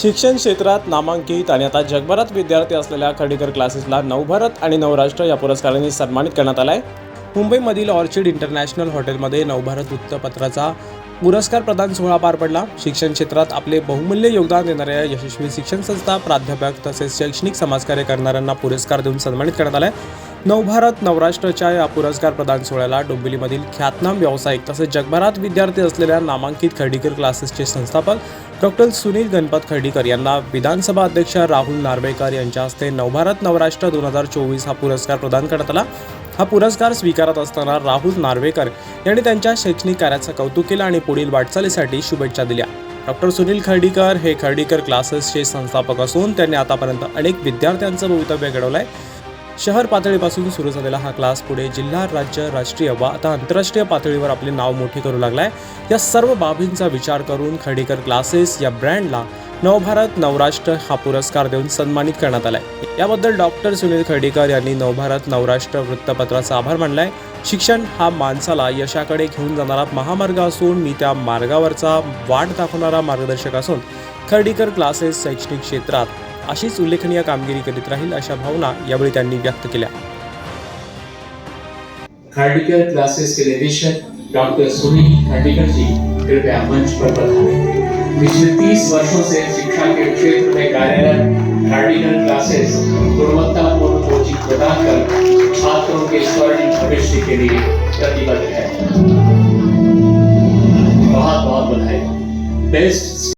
शिक्षण क्षेत्रात नामांकित आणि आता जगभरात विद्यार्थी असलेल्या खडीकर क्लासेसला नवभारत आणि नवराष्ट्र या पुरस्कारांनी सन्मानित करण्यात आला आहे मुंबईमधील ऑर्चिड इंटरनॅशनल हॉटेलमध्ये नवभारत वृत्तपत्राचा पुरस्कार प्रदान सोहळा पार पडला. शिक्षण क्षेत्रात आपले बहुमूल्य योगदान देणाऱ्या यशस्वी शिक्षण संस्था प्राध्यापक तसेच शैक्षणिक समाजकार्य करणाऱ्यांना पुरस्कार देऊन सन्मानित करण्यात आला आहे नवभारत नवराष्ट्रच्या या पुरस्कार प्रदान सोहळ्याला डोंबिवलीमधील ख्यातनाम व्यावसायिक तसेच जगभरात विद्यार्थी असलेल्या नामांकित खर्डीकर क्लासेसचे संस्थापक डॉक्टर सुनील गणपत खर्डीकर यांना विधानसभा अध्यक्ष राहुल नार्वेकर यांच्या हस्ते नवभारत नवराष्ट्र दोन हजार चोवीस हा पुरस्कार प्रदान करण्यात आला. हा पुरस्कार स्वीकारत असताना राहुल नार्वेकर यांनी त्यांच्या शैक्षणिक कार्याचं कौतुक केलं आणि पुढील वाटचालीसाठी शुभेच्छा दिल्या. डॉक्टर सुनील खर्डीकर हे खर्डीकर क्लासेसचे संस्थापक असून त्यांनी आतापर्यंत अनेक विद्यार्थ्यांचं भवितव्य घडवलं आहे शहर पातळीपासून सुरू झालेला हा क्लास पुढे जिल्हा राज्य राष्ट्रीय व आता आंतरराष्ट्रीय पातळीवर आपले नाव मोठे करू लागलाय. या सर्व बाबींचा विचार करून खडीकर क्लासेस या ब्रँडला नवभारत नवराष्ट्र हा पुरस्कार देऊन सन्मानित करण्यात आलाय. याबद्दल डॉक्टर सुनील खडीकर यांनी नवभारत नवराष्ट्र वृत्तपत्राचा आभार मानलाय. शिक्षण हा माणसाला यशाकडे घेऊन जाणारा महामार्ग असून मी त्या मार्गावरचा वाट दाखवणारा मार्गदर्शक असून खर्डीकर क्लासेस शैक्षणिक क्षेत्रात अशीच उल्लेखनीय कामगिरी करीत राहील अशा भावना यावेळी त्यांनी व्यक्त केल्या. खार्डिकर क्लासेस के निदेशक डॉक्टर सुनील खार्डिकर जी कृपया मंच पर पधारें। पिछले 30 वर्षों से शिक्षा के क्षेत्र में कार्यरत खार्डिकर क्लासेस गुणवत्तापूर्ण कोचिंग प्रदान कर छात्रों के स्वर्णिम भविष्य के लिए प्रतिबद्ध है। बहुत बहुत बधाई। बेस्ट